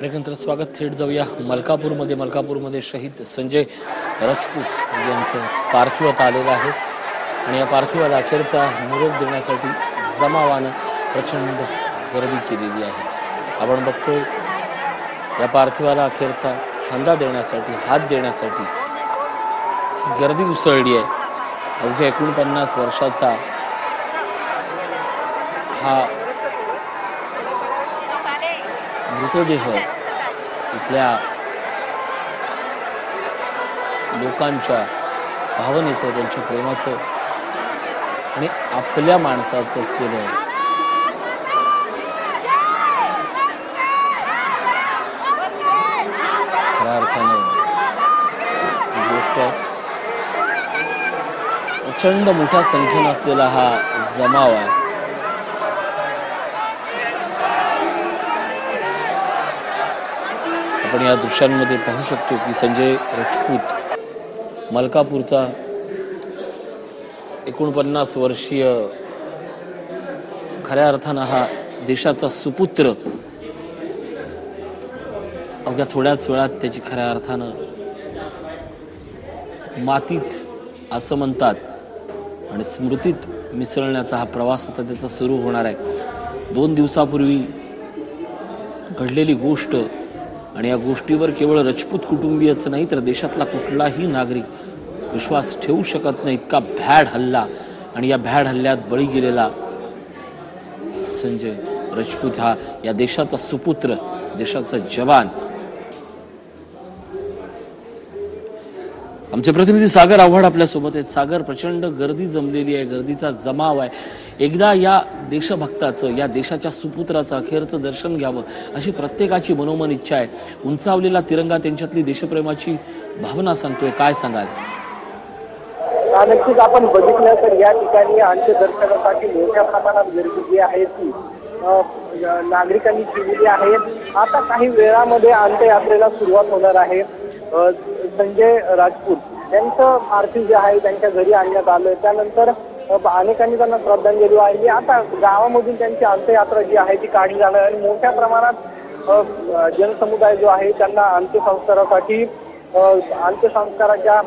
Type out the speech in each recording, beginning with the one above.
प्रेक्षकांचं स्वागत थेट जाऊया मलकापूरमध्ये. मलकापूरमध्ये शहीद संजय राजपूत यांचं पार्थिवात आलेलं आहे. आणि या पार्थिवाला अखेरचा निरोप देण्यासाठी जमावानं प्रचंड गर्दी केलेली आहे. आपण बघतोय या पार्थिवाला अखेरचा खांदा देण्यासाठी हात देण्यासाठी ही गर्दी उसळली आहे. अवघ्या एकोणपन्नास वर्षाचा हा मृतदेह इथल्या लोकांच्या भावनेचं त्यांच्या प्रेमाचं आणि आपल्या माणसाचं असलेलं खऱ्या अर्थानं ही गोष्ट आहे प्रचंड मोठ्या संख्येनं असलेला हा जमाव आहे. आपण या दृश्यांमध्ये पाहू शकतो की संजय राजपूत मलकापूरचा एकोणपन्नास वर्षीय खऱ्या अर्थानं हा देशाचा सुपुत्र. अवघ्या थोड्याच वेळात त्याची खऱ्या अर्थानं मातीत असं म्हणतात आणि स्मृतीत मिसळण्याचा हा प्रवास आता त्याचा सुरू होणार आहे. दोन दिवसापूर्वी घडलेली गोष्ट आणि या गोष्टीवर केवळ रजपूत कुटुंबीयच नाही तर देशातला कुठलाही नागरिक विश्वास ठेवू शकत नाही. इतका भॅड हल्ला आणि या भॅड हल्ल्यात बळी गेलेला संजय राजपूत हा या देशाचा सुपुत्र देशाचा जवान. आमचे प्रतिनिधी सागर आव्हाड आपल्यासोबत आहेत. सागर प्रचंड गर्दी जमलेली आहे. गर्दीचा जमाव आहे. एकदा या देशभक्ताचं या देशाच्या सुपुत्राचं अखेरचं दर्शन घ्यावं अशी प्रत्येकाची मनोमन इच्छा आहे. उंचावलेला तिरंगा त्यांच्यातली देशप्रेमाची भावना सांगतोय. काय सांगाल? नक्कीच. आपण बघितलं तर या ठिकाणी अंत्यदर्शनासाठी मोठ्या प्रमाणात गर्दी जी आहे ती नागरिकांनी केलेली आहे. आता काही वेळामध्ये अंत्ययात्रेला सुरुवात होणार आहे. संजय राजपूत यांचं पार्थिव जे आहे त्यांच्या घरी आणण्यात आलं त्यानंतर अनेकांनी त्यांना श्रद्धांजली वाहिली. आता गावामधून त्यांची अंत्ययात्रा जी आहे ती काढली जाणार आणि मोठ्या प्रमाणात जनसमुदाय जो आहे त्यांना अंत्यसंस्कारासाठी अंत्यसंस्काराच्या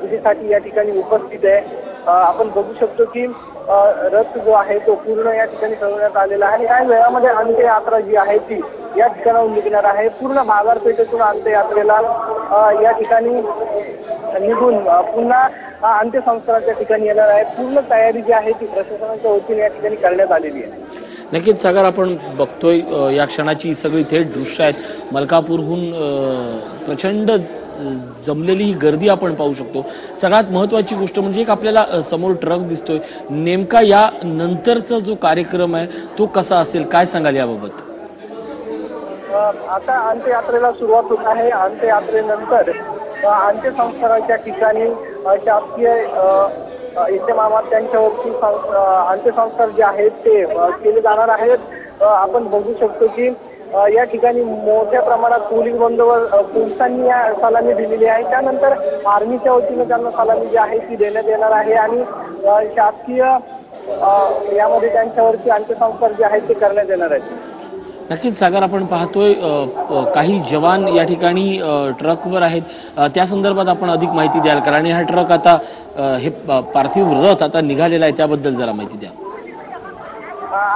विधीसाठी या ठिकाणी उपस्थित आहे. आपण बघू शकतो की रथ जो आहे तो पूर्ण या ठिकाणी सजवण्यात आलेला आहे. आणि काही वेळामध्ये अंत्ययात्रा जी आहे ती या ठिकाणाहून निघणार आहे. पूर्ण बाजारपेठेतून अंत्ययात्रेला या ठिकाणी निघून पुन्हा अंत्यसंस्काराच्या ठिकाणी येणार आहे. पूर्ण तयारी जी आहे ती प्रशासनाच्या वतीने या ठिकाणी करण्यात आलेली आहे. नक्कीच सागर आपण बघतोय या क्षणाची सगळी थेट दृश्य आहेत. मलकापूरहून प्रचंड जमलेली ही गर्दी आपण पाहू शकतो. सगळ्यात महत्वाची गोष्ट म्हणजे एक आपल्याला समोर ट्रक दिसतोय. नेमका या नंतरचा जो कार्यक्रम आहे तो कसा असेल? काय सांगाल याबाबत? आता अंत्ययात्रेला सुरुवात होत आहे. अंत्ययात्रेनंतर अंत्यसंस्काराच्या ठिकाणी शासकीय इतमामात त्यांच्यावरती सं- अंत्यसंस्कार जे आहेत ते केले जाणार आहेत. आपण बघू शकतो की या ठिकाणी मोठ्या प्रमाणात पोलीस बंदोबस्त पोलिसांनी या सलामी दिलेली आहे. त्यानंतर आर्मीच्या वतीनं त्यांना सलामी जी आहे ती देण्यात येणार आहे आणि शासकीय यामध्ये त्यांच्यावरती अंत्यसंस्कार जे आहेत ते करण्यात येणार आहेत. नक्कीच सागर आपण पाहतोय काही जवान या ठिकाणी ट्रकवर आहेत. त्या संदर्भात आपण अधिक माहिती द्याल कारण हा ट्रक आता हे प- पार्थिव रथ आता निघालेला आहे त्याबद्दल जरा माहिती द्या.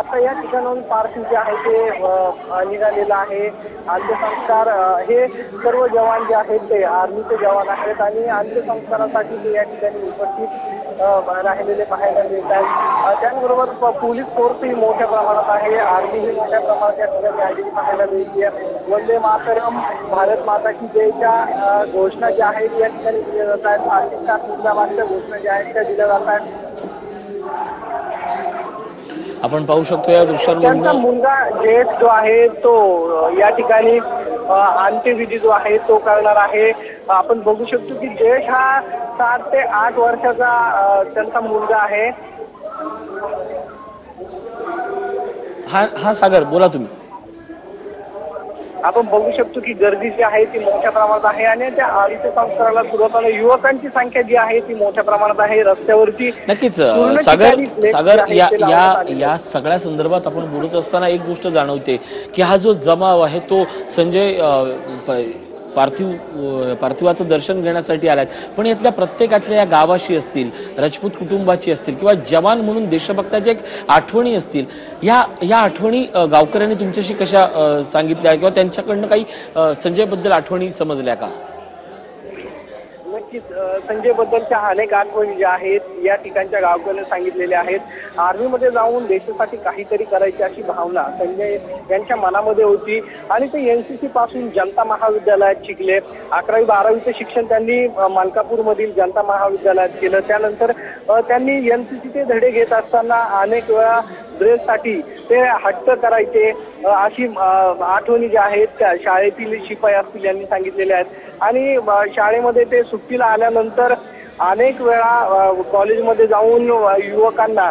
आता या ठिकाणाहून पार्थिव जे आहे ते निघालेलं आहे. अंत्यसंस्कार हे सर्व जवान जे आहेत ते आर्मीचे जवान आहेत आणि अंत्यसंस्कारासाठी ते या ठिकाणी उपस्थित राहिलेले पाहायला मिळत आहेत त्याचबरोबर पोलीस फोर्सही मोठ्या प्रमाणात आहे. आर्मी ही मोठ्या प्रमाणात या ठिकाणी आलेली पाहायला मिळते. वंदे मातरम भारत माता की जयच्या घोषणा ज्या आहेत या ठिकाणी दिल्या जात आहेत पाकिस्तान मुर्दाबादच्या घोषणा ज्या आहेत त्या दिल्या जात आहेत आपण पाहू शकतो या त्यांचा दृश्यांमधनं मुलगा जयेश जो आहे तो या ठिकाणी अंत्यविधी जो आहे तो करणार आहे. आपण बघू शकतो की जयेश हा सात ते आठ वर्षाचा त्यांचा मुलगा आहे. हा हा सागर बोला तुम्ही. आपण बघू शकतो की गर्दी जी आहे ती मोठ्या प्रमाणात आहे आणि त्या अंत्यसंस्काराला सुरुवात होणं युवकांची संख्या जी आहे ती मोठ्या प्रमाणात आहे. रस्त्यावरती नक्कीच सागर सागर या या या सगळ्या संदर्भात आपण बोलत असताना एक गोष्ट जाणवते की हा जो जमाव आहे तो संजय पार्थिव पार्थिवाचं दर्शन घेण्यासाठी आल्यात. पण यातल्या प्रत्येकातल्या या गावाशी असतील राजपूत कुटुंबाची असतील किंवा जवान म्हणून देशभक्ताच्या एक आठवणी असतील या या आठवणी गावकऱ्यांनी तुमच्याशी कशा सांगितल्या किंवा त्यांच्याकडनं काही संजयबद्दल आठवणी समजल्या का? नक्कीच संजयबद्दलच्या अनेक आठवणी ज्या आहेत या ठिकाणच्या गावकऱ्यांनी सांगितलेल्या आहेत. आर्मीमध्ये जाऊन देशासाठी काहीतरी करायची अशी भावना संजय यांच्या मनामध्ये होती. आणि ते एन सी पासून जनता महाविद्यालयात शिकले. अकरावी बारावीचं शिक्षण त्यांनी मलकापूरमधील जनता महाविद्यालयात केलं. त्यानंतर त्यांनी एन सी सीचे धडे घेत असताना अनेक वेळा ड्रेससाठी ते हट्ट करायचे. अशी आठवणी ज्या आहेत त्या शाळेतील शिपाई असतील यांनी सांगितलेल्या आहेत. आणि शाळेमध्ये ते सुट्टीला आल्यानंतर अनेक वेळा कॉलेजमध्ये जाऊन युवकांना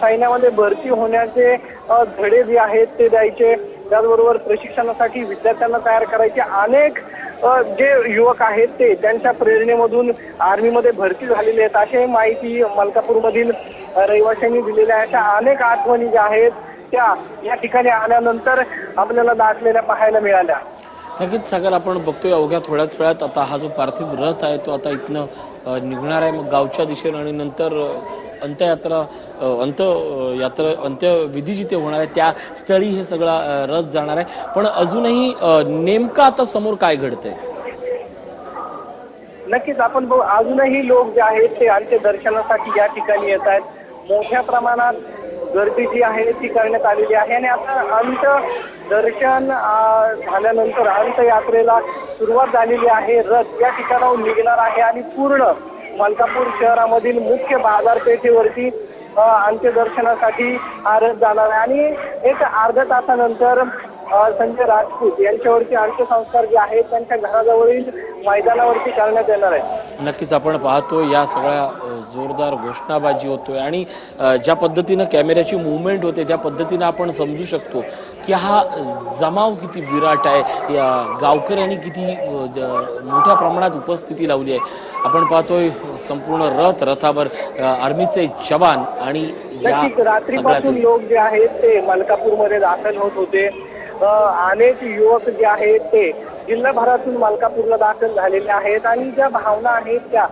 सैन्यामध्ये भरती होण्याचे धडे जे आहेत ते द्यायचे. त्याचबरोबर प्रशिक्षणासाठी विद्यार्थ्यांना तयार करायचे. अनेक जे युवक आहेत ते त्यांच्या प्रेरणेमधून आर्मीमध्ये भरती झालेले आहेत. अशी माहिती मलकापूरमधील रहिवाशांनी दिलेल्या आहे. अशा अनेक आठवणी ज्या आहेत त्या या ठिकाणी आल्यानंतर आपल्याला दाटलेल्या पाहायला मिळाल्या. नक्कीच सागर आपण बघतोय अवघ्या थोड्याच वेळात आता हा जो पार्थिव रथ आहे तो आता इथनं निघणार आहे. मग गावच्या दिशेनं आणि नंतर अंत्ययात्रा अंत यात्रा अंत्यविधी जिथे होणार आहे त्या स्थळी हे सगळा रथ जाणार आहे. पण अजूनही नेमका नेमकं आता समोर काय घडतंय? नक्कीच आपण बघू. अजूनही लोक जे आहेत ते अंत्यदर्शनासाठी या ठिकाणी येत आहेत. मोठ्या प्रमाणात गर्दी जी आहे ती करण्यात आलेली आहे. आणि आता अंत दर्शन झाल्यानंतर अंतयात्रेला सुरुवात झालेली आहे. रथ या ठिकाणाहून निघणार आहे आणि पूर्ण मलकापूर शहरामधील मुख्य बाजारपेठेवरती अंत्यदर्शनासाठी आरत जाणार आहे. आणि एक अर्ध्या तासानंतर संजय राजपूत यांच्यावरती अंत्यसंस्कार जे आहेत त्यांच्या घराजवळील मैदानावरती करण्यात येणार आहे. नक्कीच आपण पाहतो या सगळ्या जोरदार घोषणाबाजी होतोय आणि ज्या पद्धतीनं कॅमेऱ्याची मुवमेंट होते त्या पद्धतीनं आपण समजू शकतो की हा जमाव किती विराट आहे. या गावकऱ्यांनी किती मोठ्या प्रमाणात उपस्थिती लावली आहे. आपण पाहतोय संपूर्ण रथ रथावर आर्मीचे जवान आणि रात्रीपासून लोक जे आहेत ते मलकापूरमध्ये दाखल होत होते. अनेक युवक जे आहेत ते जिल्हाभरातून मलकापूरला दाखल झालेले आहेत आणि ज्या भावना आहेत त्या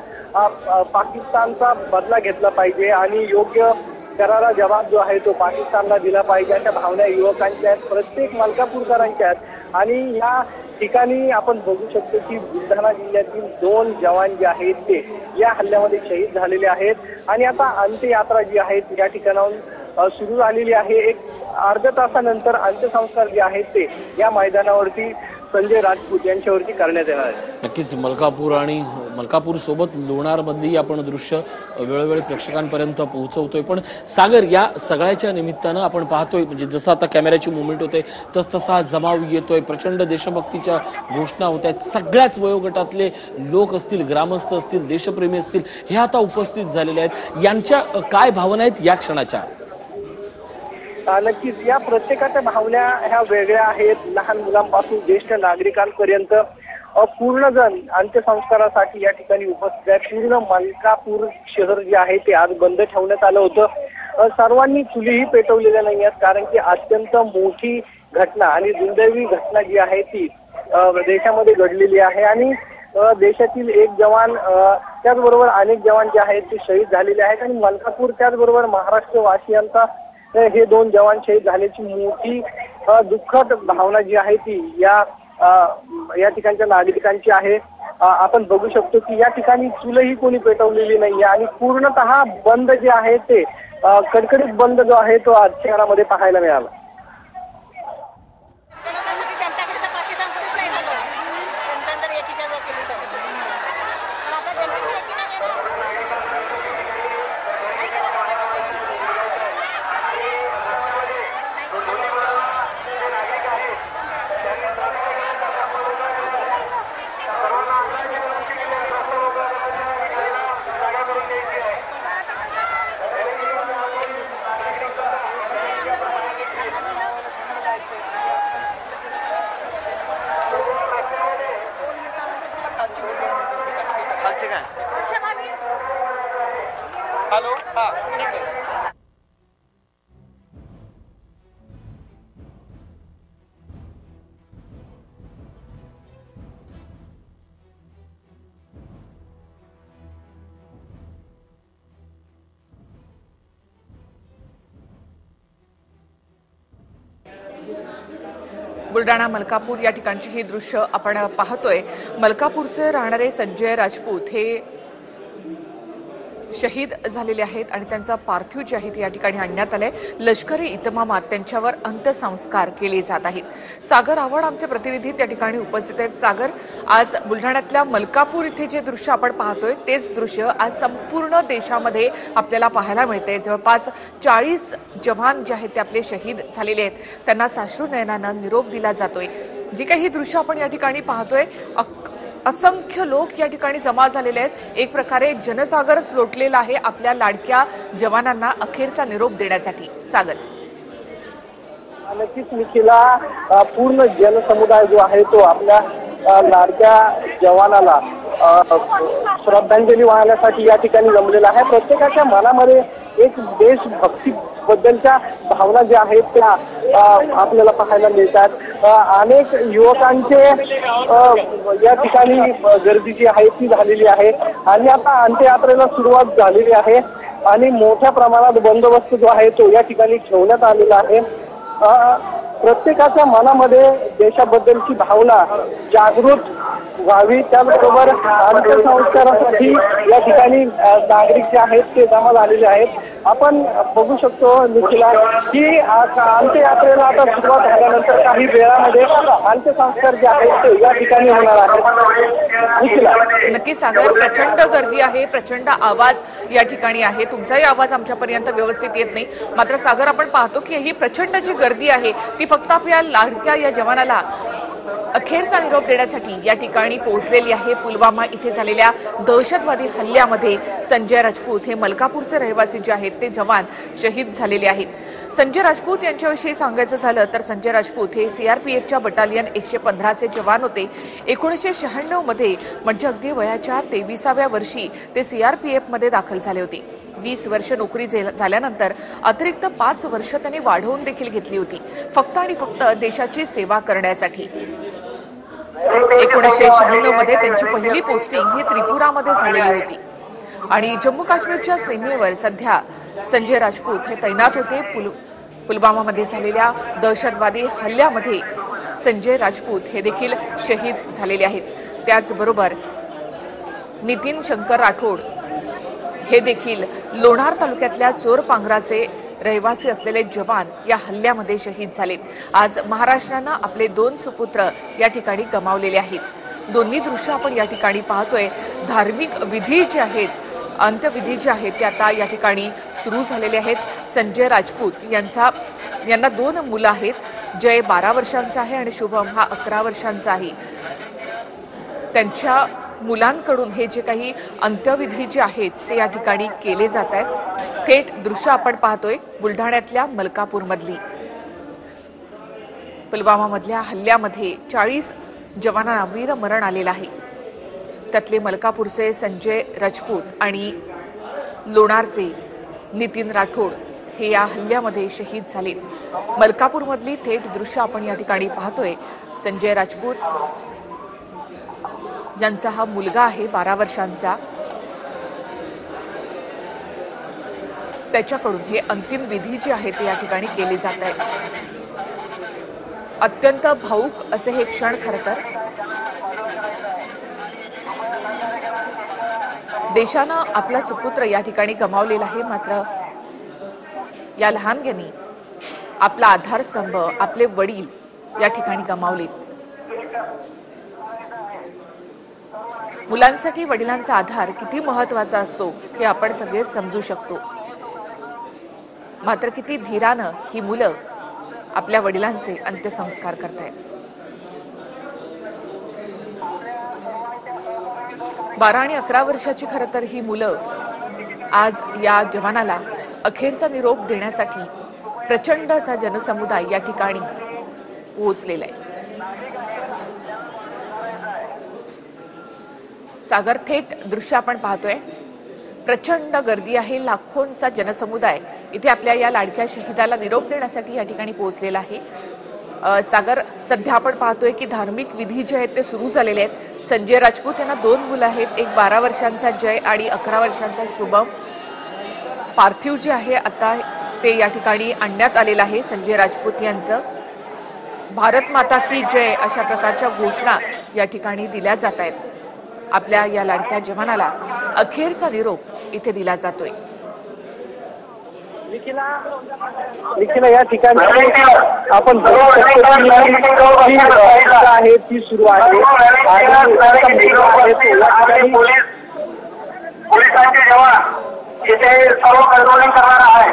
पाकिस्तानचा बदला घेतला पाहिजे आणि योग्य करारा जबाब जो आहे तो पाकिस्तानला दिला पाहिजे अशा भावना युवकांच्या आहेत प्रत्येक मलकापूरकरांच्या आहेत. आणि या ठिकाणी आपण बघू शकतो की बुलढाणा जिल्ह्यातील दोन जवान जे आहेत ते या हल्ल्यामध्ये शहीद झालेले आहेत. आणि आता अंत्ययात्रा जी आहे या ठिकाणाहून सुरू झालेली आहे. एक अर्ध्या तासानंतर अंत्यसंस्कार जे आहेत ते या मैदानावरती संजय राजपूत यांच्यावरती करण्यात येणार आहे नक्कीच मलकापूर आणि मलकापूर सोबत लोणार मधली आपण दृश्य वेळोवेळी प्रेक्षकांपर्यंत पोहोचवतोय. पण सागर या सगळ्याच्या निमित्तानं आपण पाहतोय म्हणजे जसं आता कॅमेऱ्याची मुवमेंट होते तस तसा जमाव येतोय. प्रचंड देशभक्तीच्या घोषणा होत आहेत सगळ्याच वयोगटातले लोक असतील ग्रामस्थ असतील देशप्रेमी असतील हे आता उपस्थित झालेले आहेत. यांच्या काय भावना आहेत या क्षणाच्या? नक्कीच. या प्रत्येकाच्या भावना ह्या वेगळ्या आहेत. लहान मुलांपासून ज्येष्ठ नागरिकांपर्यंत पूर्णजण पूर्ण जण अंत्यसंस्कारासाठी या ठिकाणी उपस्थित आहे पूर्ण मलकापूर शहर जे आहे ते आज बंद ठेवण्यात आलं होतं. सर्वांनी चुलीही पेटवलेल्या नाही आहेत कारण की अत्यंत मोठी घटना आणि दुर्दैवी घटना जी आहे ती देशामध्ये घडलेली आहे. आणि देशातील एक जवान त्याचबरोबर अनेक जवान जे आहेत ते शहीद झालेले आहेत. आणि मलकापूर त्याचबरोबर महाराष्ट्र वासियांचा हे दोन जवान शहीद झाल्याची मोठी दुःखद भावना जी आहे ती या या ठिकाणच्या नागरिकांची आहे. आपण बघू शकतो की या ठिकाणी चुलही कोणी पेटवलेली नाहीये आणि पूर्णतः बंद जे आहे ते कडकडीत बंद जो आहे तो आज शहरामध्ये पाहायला मिळाला. बुलढाणा मलकापूर या ठिकाणची ही दृश्य आपण पाहतोय. मलकापूरचे राहणारे संजय राजपूत हे शहीद झालेले आहेत आणि त्यांचा पार्थिव जे आहे ते या ठिकाणी आणण्यात आलंय. लष्करी इतमामात त्यांच्यावर अंत्यसंस्कार केले जात आहेत. सागर आवड आमचे प्रतिनिधी त्या ठिकाणी उपस्थित आहेत. सागर आज बुलढाण्यातल्या मलकापूर इथे जे दृश्य आपण पाहतोय तेच दृश्य आज संपूर्ण देशामध्ये आपल्याला पाहायला मिळते जवळपास चाळीस जवान जे आहेत ते आपले शहीद झालेले आहेत. त्यांना साश्रू नयनानं निरोप दिला जातोय. जी काही ही दृश्य आपण या ठिकाणी पाहतोय असंख्य लोक या ठिकाणी जमा झालेले आहेत. एक प्रकारे जनसागरच लोटलेला आहे आपल्या लाडक्या जवानांना अखेरचा निरोप देण्यासाठी. सागर. नक्कीच निखिला पूर्ण जनसमुदाय जो आहे तो आपल्या लाडक्या जवानाला श्रद्धांजली वाहण्यासाठी या ठिकाणी जमलेला आहे. प्रत्येकाच्या मनामध्ये एक देशभक्ती बद्दलच्या भावना ज्या आहेत त्या आपल्याला पाहायला मिळतात. अनेक युवकांचे या ठिकाणी गर्दी जी आहे ती झालेली आहे. आणि आता अंत्ययात्रेला सुरुवात झालेली आहे. आणि मोठ्या प्रमाणात बंदोबस्त जो आहे तो या ठिकाणी ठेवण्यात आलेला आहे. प्रत्येकाच्या मनामध्ये देशाबद्दलची भावना जागृत व्हावी. त्याचबरोबर अंत्यसंस्कारासाठी या ठिकाणी नागरिक जे आहेत ते जमा झालेले आहेत. आपण बघू शकतो निखिला की अंत्ययात्रेला आता सुरुवात झाल्यानंतर काही वेळामध्ये अंत्यसंस्कार जे आहेत ते या ठिकाणी होणार आहेत. निखिला नक्की सागर प्रचंड गर्दी आहे प्रचंड आवाज या ठिकाणी आहे. तुमचाही आवाज आमच्यापर्यंत व्यवस्थित येत नाही. मात्र सागर आपण पाहतो की ही प्रचंड जी गर्दी आहे ती फक्त आपल्या लाडक्या या जवानाला अखेरचा निरोप देण्यासाठी या ठिकाणी पोहोचलेली आहे पुलवामा. इथे झालेल्या दहशतवादी हल्ल्यामध्ये संजय राजपूत हे मलकापूरचे रहिवासी जे आहेत ते जवान शहीद झालेले आहेत. संजय राजपूत यांच्याविषयी सांगायचं झालं तर संजय राजपूत हे सीआरपीएफच्या बटालियन एकशे पंधराचे जवान होते. एकोणीसशे शहाण्णवमध्ये म्हणजे अगदी वयाच्या तेविसाव्या वर्षी ते सीआरपीएफमध्ये दाखल झाले होते. वीस वर्ष नोकरी झाल्यानंतर अतिरिक्त पाच वर्ष त्यांनी वाढवून देखील घेतली होती. फक्त आणि फक्त देशाची सेवा करण्यासाठी. एकोणीसशे शहाण्णवमध्ये त्यांची पहिली पोस्टिंग ही त्रिपुरामध्ये झालेली होती. आणि जम्मू काश्मीरच्या सीमेवर सध्या संजय राजपूत हे तैनात होते. पुल पुलवामामध्ये झालेल्या दहशतवादी हल्ल्यामध्ये संजय राजपूत हे देखील शहीद झालेले आहेत. त्याचबरोबर नितीन शंकर राठोड हे देखील लोणार तालुक्यातल्या चोर पांघराचे रहिवासी असलेले जवान या हल्ल्यामध्ये शहीद झालेत. आज महाराष्ट्रानं आपले दोन सुपुत्र या ठिकाणी गमावलेले आहेत. दोन्ही दृश्य आपण या ठिकाणी पाहतोय. धार्मिक विधी जे आहेत अंत्यविधी जे आहेत ते आता या ठिकाणी सुरू झालेले आहेत. संजय राजपूत यांचा यांना दोन मुलं आहेत. जय बारा वर्षांचा आहे आणि शुभम हा अकरा वर्षांचा आहे. त्यांच्या मुलांकडून हे जे काही अंत्यविधी जे आहेत ते या ठिकाणी केले जात आहेत. थेट दृश्य आपण पाहतोय बुलढाण्यातल्या मलकापूरमधली. पुलवामामधल्या हल्ल्यामध्ये चाळीस जवानांना वीरमरण आलेलं आहे. त्यातले मलकापूरचे संजय राजपूत आणि लोणारचे नितीन राठोड हे या हल्ल्यामध्ये शहीद झालेत. मलकापूरमधली थेट दृश्य आपण या ठिकाणी पाहतोय. संजय राजपूत यांचा हा मुलगा आहे बारा वर्षांचा. त्याच्याकडून हे अंतिम विधी जे आहे ते या ठिकाणी केले जात आहे. अत्यंत भाऊक असे हे क्षण खरं तर. देशानं आपला सुपुत्र या ठिकाणी गमावलेला आहे मात्र या लहानग्यांनी आपला आधारस्तंभ आपले वडील या ठिकाणी गमावलेत मुलांसाठी वडिलांचा आधार किती महत्त्वाचा असतो हे आपण सगळे समजू शकतो. मात्र किती धीरानं ही मुलं आपल्या वडिलांचे अंत्यसंस्कार करतायत. बारा आणि अकरा वर्षाची खरं तर ही मुलं आज या जवानाला अखेरचा निरोप देण्यासाठी प्रचंड असा जनसमुदाय या ठिकाणी पोहोचलेला आहे. सागर थेट दृश्य आपण पाहतोय. प्रचंड गर्दी आहे लाखोंचा जनसमुदाय इथे आपल्या या लाडक्या शहीदाला निरोप देण्यासाठी या ठिकाणी पोहोचलेला आहे. सागर सध्या आपण पाहतोय की धार्मिक विधी जे आहेत ते सुरू झालेले आहेत. संजय राजपूत यांना दोन मुलं आहेत एक बारा वर्षांचा जय आणि अकरा वर्षांचा शुभम. पार्थिव जे आहे आता ते या ठिकाणी आणण्यात आलेलं आहे संजय राजपूत यांचं. भारत माता की जय अशा प्रकारच्या घोषणा या ठिकाणी दिल्या जात आहेत. आपल्या या लाडक्या जवानाला अखेरचा निरोप इथे दिला जातोय. निखिला या ठिकाणी आपण आहे ती सुरू आहे. पोलिसांचे जवान इथे सर्व कंट्रोलिंग करणार आहे.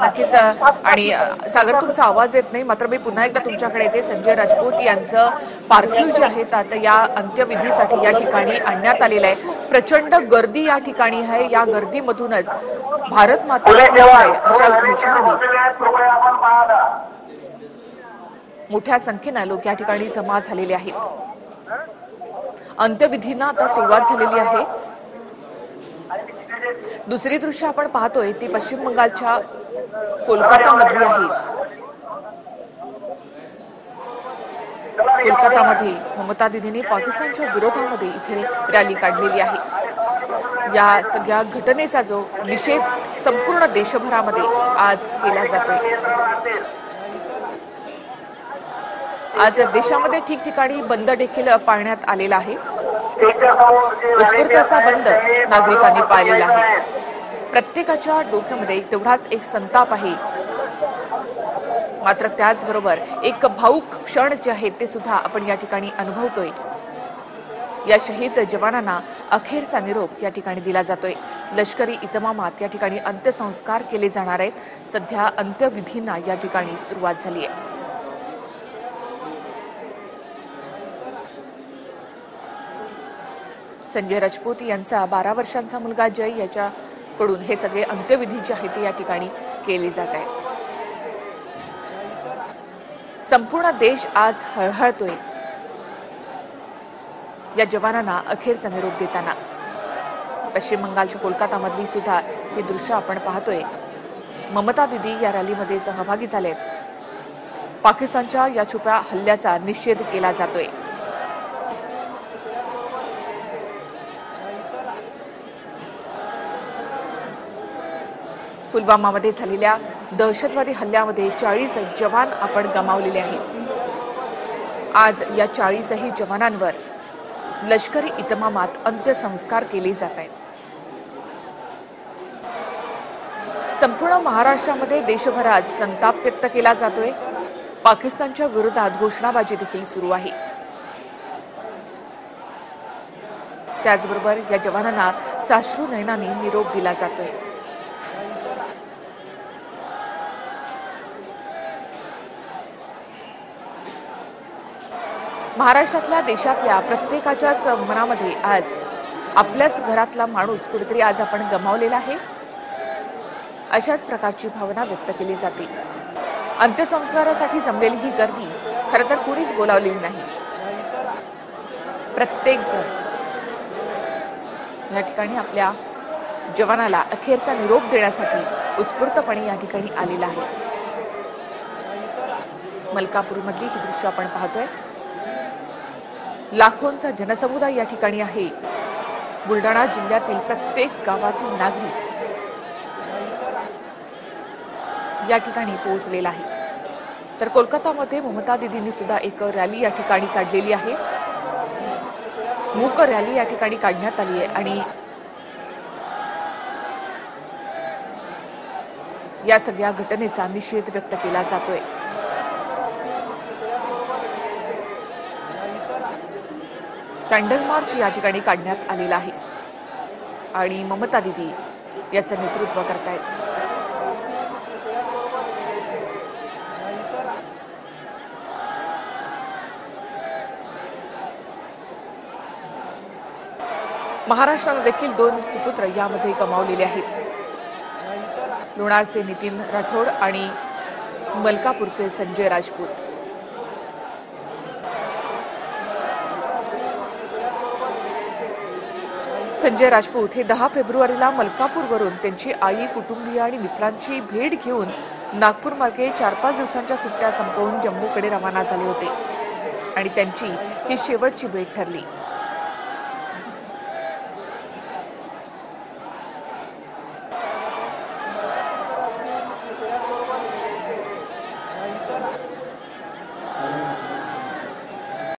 नक्कीच आणि सागर तुमचा आवाज येत नाही मात्र मी पुन्हा एकदा तुमच्याकडे येते. संजय राजपूत यांचं पार्थिव जे आहे आता या अंत्यविधीसाठी या ठिकाणी आणण्यात आलेलं आहे. प्रचंड गर्दी या ठिकाणी आहे. या गर्दीमधूनच भारत माता आहे अशा घोषणा दिल्या. कृपया आपण पाहता मोठ्या संख्येनं लोक या ठिकाणी जमा झालेले आहेत. अंत्यविधींना आता सुरुवात झालेली आहे. दुसरी दृश्य आपण पाहतोय ती पश्चिम बंगालच्या कोलकातामधली आहे. कोलकातामध्ये ममता दिदीने पाकिस्तानच्या विरोधामध्ये इथे रॅली काढलेली आहे. या सगळ्या घटनेचा जो निषेध संपूर्ण देशभरामध्ये आज केला जातोय. आज देशामध्ये ठिकठिकाणी बंद देखील पाळण्यात आलेला आहे. उत्स्फूर्त असा बंद नागरिकांनी पाळलेला आहे. प्रत्येकाच्या डोक्यामध्ये तेवढाच एक संताप आहे. मात्र त्याचबरोबर एक भाऊक क्षण जे आहेत ते सुद्धा आपण या ठिकाणी अनुभवतोय. या शहीद जवानांना अखेरचा निरोप या ठिकाणी दिला जातोय. लष्करी इतमामात या ठिकाणी अंत्यसंस्कार केले जाणार आहेत. सध्या अंत्यविधींना या ठिकाणी सुरुवात झाली आहे. संजय राजपूत यांचा बारा वर्षांचा मुलगा जय याच्याकडून हे सगळे अंत्यविधी जे आहेत ते या ठिकाणी केले जात आहे संपूर्ण देश आज हळहळतोय. या जवानांना अखेरचा निरोप देताना. पश्चिम बंगालच्या कोलकातामधली सुद्धा ही दृश्य आपण पाहतोय. ममता दिदी या रॅलीमध्ये सहभागी झालेत. पाकिस्तानच्या या छुप्या हल्ल्याचा निषेध केला जातोय. पुलवामामध्ये झालेल्या दहशतवादी हल्ल्यामध्ये चाळीस जवान आपण गमावलेले आहेत. आज या चाळीसही जवानांवर लष्करी इतमामात अंत्यसंस्कार केले जात आहेत. संपूर्ण महाराष्ट्रामध्ये देशभरात संताप व्यक्त केला जातोय. पाकिस्तानच्या विरोधात घोषणाबाजी देखील सुरू आहे. त्याचबरोबर या जवानांना साश्रू नयनांनी निरोप दिला जातोय. महाराष्ट्रातल्या देशातल्या प्रत्येकाच्याच मनामध्ये आज आपल्याच घरातला माणूस कुठेतरी आज आपण गमावलेला आहे. अशाच प्रकारची भावना व्यक्त केली जाते. अंत्यसंस्कारासाठी जमलेली ही गर्दी खरं तर कुणीच बोलावलेली नाही. प्रत्येक जण या ठिकाणी आपल्या जवानाला अखेरचा निरोप देण्यासाठी उत्स्फूर्तपणे या ठिकाणी आलेला आहे. मलकापूरमधली ही दृश्य आपण पाहतोय. लाखोंचा जनसमुदाय या ठिकाणी आहे. बुलढाणा जिल्ह्यातील प्रत्येक गावातील नागरिक या ठिकाणी पोहोचलेला आहे. तर कोलकातामध्ये ममता दिदींनी सुद्धा एक रॅली या ठिकाणी काढलेली आहे. मूक रॅली या ठिकाणी काढण्यात आली आहे आणि या सगळ्या घटनेचा निषेध व्यक्त केला जातोय. कॅन्डल मार्च या ठिकाणी काढण्यात आलेला आहे. आणि ममता दिदी याचं नेतृत्व करतायत. महाराष्ट्रानं देखील दोन सुपुत्र यामध्ये गमावलेले आहेत. लोणारचे नितीन राठोड आणि मलकापूरचे संजय राजपूत. संजय राजपूत हे दहा फेब्रुवारीला मलकापूरवरून त्यांची आई कुटुंबीय आणि मित्रांची भेट घेऊन नागपूर मार्गे चार पाच दिवसांच्या सुट्ट्या संपवून जम्मूकडे रवाना झाले होते. आणि त्यांची ही शेवटची भेट ठरली.